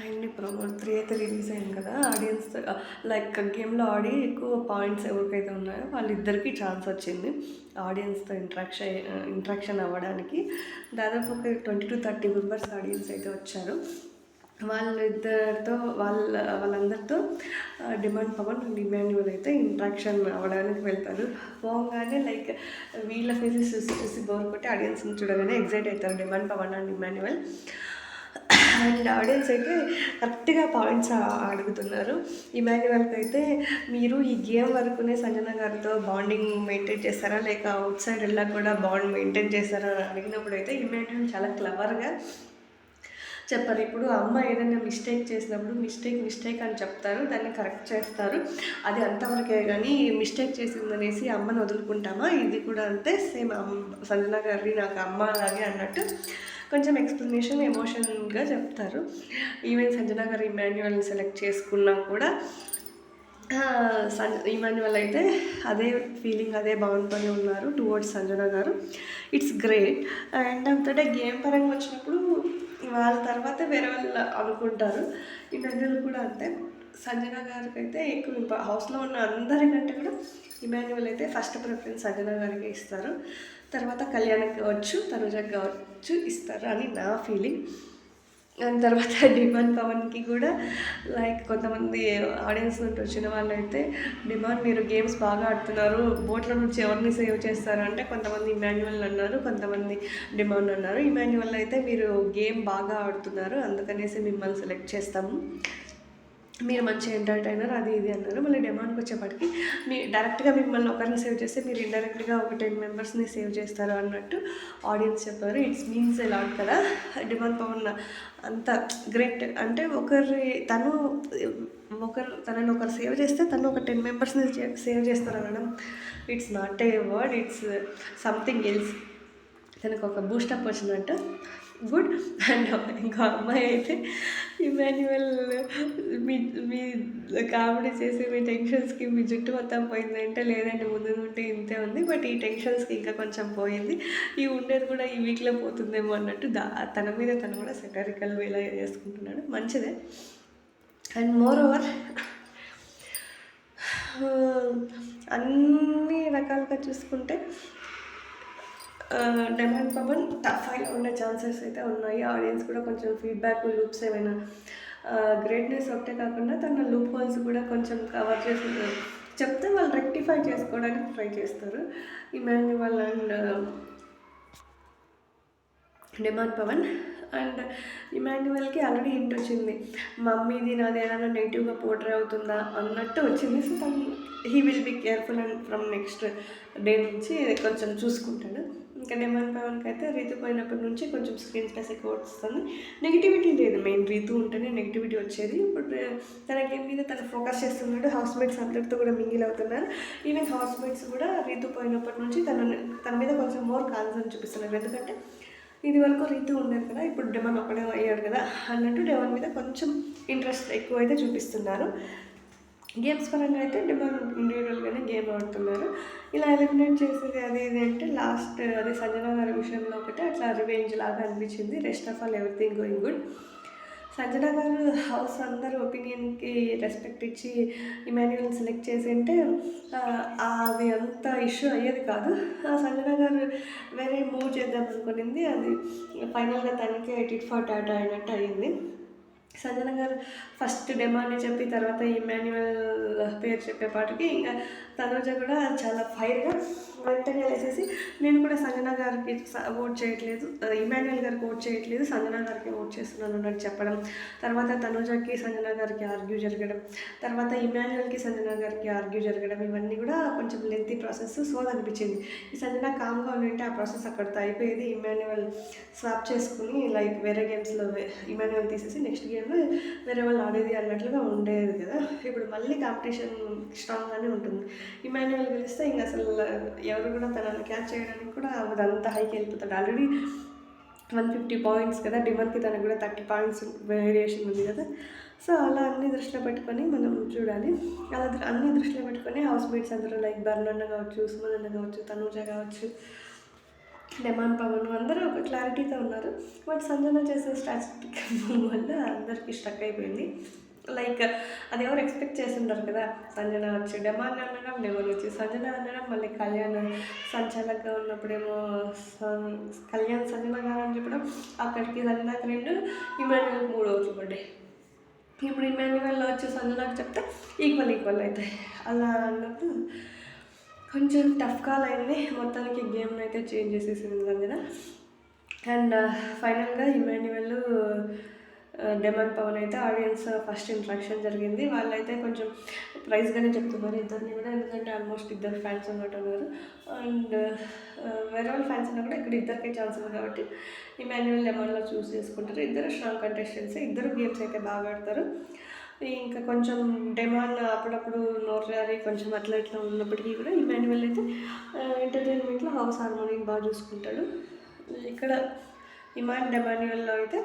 And ఇప్పుడు three అయితే release అయింది కదా ఆడియన్స్ లైక్ గేమ్లో ఆడి ఎక్కువ పాయింట్స్ ఎవరికైతే ఉన్నాయో వాళ్ళిద్దరికీ ఛాన్స్ వచ్చింది ఆడియన్స్తో ఇంట్రాక్షన్ ఇంట్రాక్షన్ అవ్వడానికి. దాదాపు ఒక twenty to thirty members audience అయితే వచ్చారు. వాళ్ళిద్దరితో వాళ్ళ వాళ్ళందరితో డిమాండ్ పవన్ డిమాండ్ అయితే ఇంట్రాక్షన్ అవ్వడానికి వెళ్తారు. పోగానే లైక్ వీళ్ళ ఫేసెస్ చూసి చూసి బోర్ కొట్టి ఆడియన్స్ని చూడగానే ఎగ్జైట్ అవుతారు Demon Pavan and Emmanuel and audience అయితే కరెక్ట్గా పాయింట్స్ అడుగుతున్నారు. ఇమాన్యువల్కి అయితే మీరు ఈ గేమ్ వరకునే సంజన గారితో బాండింగ్ మెయింటైన్ చేస్తారా? లేక అవుట్ సైడ్ వెళ్ళా కూడా బాండ్ మెయింటైన్ చేస్తారా? అని అడిగినప్పుడు అయితే ఇమాన్యువల్ చాలా క్లవర్గా చెప్పారు. ఇప్పుడు అమ్మ ఏదైనా మిస్టేక్ చేసినప్పుడు మిస్టేక్ మిస్టేక్ అని చెప్తారు. దాన్ని కరెక్ట్ చేస్తారు. అది అంతవరకే కానీ మిస్టేక్ చేసిందనేసి అమ్మను వదులుకుంటామా? ఇది కూడా అంతే. సేమ్ సంజన గారి నాకు అమ్మ అలాగే అన్నట్టు కొంచెం ఎక్స్ప్లెనేషన్ ఎమోషన్గా చెప్తారు. ఈవెన్ సంజన గారు ఇమాన్యువల్ని సెలెక్ట్ చేసుకున్నా కూడా ఆ, ఇమాన్యువల్ అయితే అదే ఫీలింగ్ అదే బాగుంటూనే ఉన్నారు towards Sanjana garu. It's great and అంతటే game పరంగా వచ్చినప్పుడు వాళ్ళ తర్వాత వేరే వాళ్ళు అనుకుంటారు. ఇమాన్యువల్ కూడా అంతే. సంజన గారికి అయితే ఎక్కువ హౌస్లో ఉన్న అందరికంటే కూడా ఇమాన్యువల్ అయితే ఫస్ట్ ప్రిఫరెన్స్ సంజన గారికి ఇస్తారు. తర్వాత కళ్యాణం కావచ్చు తనుజకి కావచ్చు ఇస్తారు అని నా ఫీలింగ్ దాని తర్వాత డిమాండ్ పవన్కి కూడా లైక్ కొంతమంది ఆడియన్స్ నుండి వచ్చిన వాళ్ళు అయితే డిమాండ్ మీరు గేమ్స్ బాగా ఆడుతున్నారు బోట్ల నుంచి ఎవరిని సేవ్ చేస్తారు? అంటే కొంతమంది ఇమాన్యువల్ అన్నారు కొంతమంది డిమాండ్ అన్నారు. ఇమాన్యువల్ అయితే మీరు గేమ్ బాగా ఆడుతున్నారు అందుకనేసి మిమ్మల్ని సెలెక్ట్ చేస్తాము. మీరు మంచి ఎంటర్టైనర్ అది ఇది అన్నారు. మళ్ళీ డిమాండ్కి వచ్చేప్పటికి మీ డైరెక్ట్గా మిమ్మల్ని ఒకరిని సేవ్ చేస్తే మీరు ఇండైరెక్ట్గా ఒక టెన్ మెంబర్స్ని సేవ్ చేస్తారు అన్నట్టు ఆడియన్స్ చెప్పారు. ఇట్స్ మీన్స్ ఎలాట్ కదా. డిమాండ్ పవన్ అంత గ్రేట్ అంటే ఒకరి తను ఒకరు తనని ఒకరు సేవ్ చేస్తే తను ఒక టెన్ మెంబర్స్ని సేవ్ చేస్తారు అనడం it's not a word it's something else తనకు ఒక బూస్టప్ వచ్చినట్టు గుడ్. అండ్ ఇంకో అమ్మాయి అయితే ఇమాన్యువల్ మీ మీ కామెడీ చేసి మీ టెన్షన్స్కి మీ జుట్టు మొత్తం పోయిందంటే లేదంటే ముందు ఉంటే ఇంతే ఉంది. బట్ ఈ టెన్షన్స్కి ఇంకా కొంచెం పోయింది. ఈ ఉండేది కూడా ఈ వీక్లో పోతుందేమో అన్నట్టు దా తన మీద తను కూడా సెటరికల్ వేలా చేసుకుంటున్నాడు. మంచిదే. అండ్ మోర్ ఓవర్ అన్ని రకాలుగా చూసుకుంటే డిమాండ్ పవన్ టఫ్ ఫైవ్ ఉండే ఛాన్సెస్ అయితే ఉన్నాయి. ఆడియన్స్ కూడా కొంచెం ఫీడ్బ్యాక్ లూప్స్ ఏమైనా గ్రేట్నెస్ ఒకటే కాకుండా తన లూప్ హోల్స్ కూడా కొంచెం కవర్ చేసి చెప్తే వాళ్ళు రెక్టిఫై చేసుకోవడానికి ట్రై చేస్తారు. Emmanuel and Demon Pavan. And ఇమాన్యువల్కి already hint వచ్చింది. మమ్మీది నాది ఏదైనా నెగిటివ్గా పోర్ట్రే అవుతుందా? అన్నట్టు వచ్చింది. సో తను he will be careful and from next day నుంచి కొంచెం చూసుకుంటాడు. ఇంకా డెమన్ పవన్కి అయితే రీతు పోయినప్పటి నుంచి కొంచెం స్క్రీన్ స్పేస్ ఎక్కువ వస్తుంది నెగిటివిటీ లేదు మెయిన్ రీతు ఉంటేనే నెగిటివిటీ వచ్చేది. ఇప్పుడు uh, తన గేమ్ మీద తను ఫోకస్ చేస్తున్నాడు. హౌస్ మేట్స్ అందరితో కూడా మింగిల్ అవుతున్నారు ఈవెన్ హౌస్ మేట్స్ కూడా రీతు పోయినప్పటి నుంచి తన తన మీద కొంచెం మోర్ కాన్సర్న్ చూపిస్తున్నారు ఎందుకంటే ఇది వరకు రీతు ఉండేది కదా ఇప్పుడు డెమన్ ఒకడే అయ్యాడు కదా అన్నట్టు డెమన్ మీద కొంచెం ఇంట్రెస్ట్ ఎక్కువ అయితే చూపిస్తున్నారు. గేమ్స్ పరంగా అయితే డిమాండ్ ఇండివిజువల్గానే గేమ్ ఆడుతున్నారు. ఇలా ఎలిమినేట్ చేసేది అది ఇది అంటే లాస్ట్ అదే సంజన గారి విషయంలో ఒకటి అట్లా రివెంజ్ లాగా అనిపించింది. Rest of all everything going good. Sanjana గారు హౌస్ అందరు ఒపీనియన్కి రెస్పెక్ట్ ఇచ్చి ఇమాన్యువల్ సెలెక్ట్ చేసి ఉంటే అది అంత ఇష్యూ అయ్యేది కాదు. ఆ సంజన గారు వేరే మూవ్ చేద్దాం అనుకునింది. అది ఫైనల్గా తనకే టిట్ ఫర్ టాటా అయినట్టు అయింది సంజన గారు ఫస్ట్ డెమాని చెప్పి తర్వాత ఇమాన్యువల్ పేరు చెప్పేపాటికి ఇంకా తనుజ కూడా చాలా ఫైర్గా వెంటనే వేసేసి నేను కూడా సంజన గారికి ఓట్ చేయట్లేదు. ఇమాన్యువల్ గారికి ఓట్ చేయట్లేదు. సంజన గారికి ఓట్ చేస్తున్నాను అన్నట్టు చెప్పడం. తర్వాత తనుజకి సంజన గారికి ఆర్గ్యూ జరగడం. తర్వాత ఇమాన్యువల్కి సంజన గారికి ఆర్గ్యూ జరగడం. ఇవన్నీ కూడా కొంచెం లెంతి ప్రాసెస్ సో అనిపించింది. ఈ సంజన కామ్గా ఉంటే ఆ ప్రాసెస్ అక్కడితో అయిపోయేది. ఇమాన్యువల్ స్వాప్ చేసుకుని లైక్ వేరే గేమ్స్లో ఇమాన్యువల్ తీసేసి నెక్స్ట్ గేమ్లో వేరే వాళ్ళు ఆడేది అన్నట్లుగా ఉండేది కదా. ఇప్పుడు మళ్ళీ కాంపిటీషన్ స్ట్రాంగ్గానే ఉంటుంది. ఇమాన్యువల్ గెలిస్తే ఇంకా అసలు ఎవరు కూడా తనని క్యాచ్ చేయడానికి కూడా అదంతా హైకి వెళ్ళిపోతాడు. ఆల్రెడీ వన్ ఫిఫ్టీ పాయింట్స్ కదా. డిమర్కి తనకు కూడా థర్టీ పాయింట్స్ వేరియేషన్ ఉంది కదా. సో అలా అన్ని దృష్టిలో పెట్టుకొని మనం చూడాలి. అలా అన్ని దృష్టిలో పెట్టుకొని హౌస్ మేట్స్ అందరూ లైక్ బర్న్ అన్న కావచ్చు సుమన్ అన్న కావచ్చు తనూజ కావచ్చు డెమాన్ పవన్ అందరూ ఒక క్లారిటీతో ఉన్నారు. బట్ సంజన చేసే స్టాటిక్ వల్ల అందరికి స్టక్ అయిపోయింది. లైక్ అది ఎవరు ఎక్స్పెక్ట్ చేస్తుంటారు కదా? సంజన వచ్చి డెమాన్ అనడం డెమాన్ వచ్చి సంజన అనడం మళ్ళీ కళ్యాణ్ సంచాలకగా ఉన్నప్పుడేమో కళ్యాణ్ సంజన గారు అని చెప్పడం అక్కడికి సంజనకి రెండు ఇమాన్యువల్ మూడు అవుతుంది ఇప్పుడు ఇమాన్యువల్లో వచ్చి సంజనకు చెప్తే ఈక్వల్ ఈక్వల్ అవుతాయి అలా అన్నప్పుడు కొంచెం టఫ్ కాల్ అయింది. మొత్తానికి గేమ్ని అయితే చేంజ్ చేసేసింది సంజన. అండ్ ఫైనల్గా ఇమాన్యువల్ డెమన్ పవన్ అయితే ఆడియన్స్ ఫస్ట్ ఇంట్రాక్షన్ జరిగింది. వాళ్ళైతే కొంచెం ప్రైజ్గానే చెప్తున్నారు ఇద్దరిని కూడా. ఎందుకంటే ఆల్మోస్ట్ ఇద్దరు ఫ్యాన్స్ ఉన్నట్టు ఉన్నారు. అండ్ uh, uh, వేరే వాళ్ళ ఫ్యాన్స్ ఉన్నా కూడా ఇక్కడ ఇద్దరికే ఛాన్స్ ఉంది కాబట్టి ఇమాన్యువల్ డెమన్లో చూస్ చేసుకుంటారు. ఇద్దరు స్ట్రాంగ్ కంటెస్టెంట్స్ ఇద్దరు గేమ్స్ అయితే బాగా ఆడతారు. ఇంకా కొంచెం డెమాన్ అప్పుడప్పుడు నోట్లారి కొంచెం అట్లా ఇట్లా ఉన్నప్పటికీ కూడా ఇమాన్యువల్ అయితే ఎంటర్టైన్మెంట్లో హౌస్ హార్మోనియం బాగా చూసుకుంటాడు. ఇక్కడ ఇమాన్ డెమాన్యువల్లో అయితే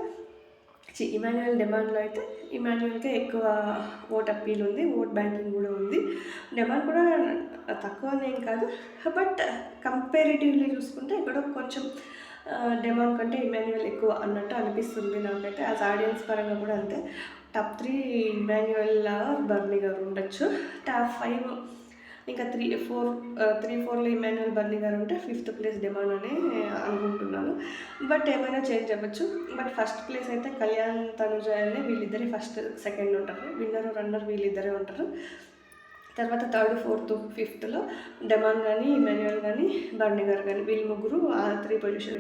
చి ఇమాన్యువల్ డెమాన్లో అయితే ఇమాన్యువల్కే ఎక్కువ ఓట్ అప్పీల్ ఉంది ఓట్ బ్యాంకింగ్ కూడా ఉంది. డెమాన్ కూడా తక్కువ అనేం కాదు బట్ కంపారిటివ్లీ చూసుకుంటే ఇక్కడ కొంచెం డెమాన్ కంటే ఇమాన్యువల్ ఎక్కువ అన్నట్టు అనిపిస్తుంది నాకైతే. యాజ్ ఆడియన్స్ పరంగా కూడా అంతే. Top three Emmanuel Bharani garu ఉండొచ్చు. టాప్ ఫైవ్ ఇంకా త్రీ ఫోర్ త్రీ ఫోర్లో ఇమాన్యువల్ బర్నీ గారు ఉంటే ఫిఫ్త్ ప్లేస్ డిమాండ్ అని అనుకుంటున్నాను. బట్ ఏమైనా చేంజ్ అవ్వచ్చు. బట్ ఫస్ట్ ప్లేస్ అయితే కళ్యాణ్ తనుజ అని వీళ్ళిద్దరే ఫస్ట్ సెకండ్ ఉంటారు. విన్నర్ రన్నర్ వీళ్ళిద్దరే ఉంటారు. తర్వాత థర్డ్ ఫోర్త్ ఫిఫ్త్లో డెమాన్ కానీ ఇమాన్యువల్ కానీ బర్నీ గారు కానీ వీళ్ళు ముగ్గురు ఆ త్రీ పొజిషన్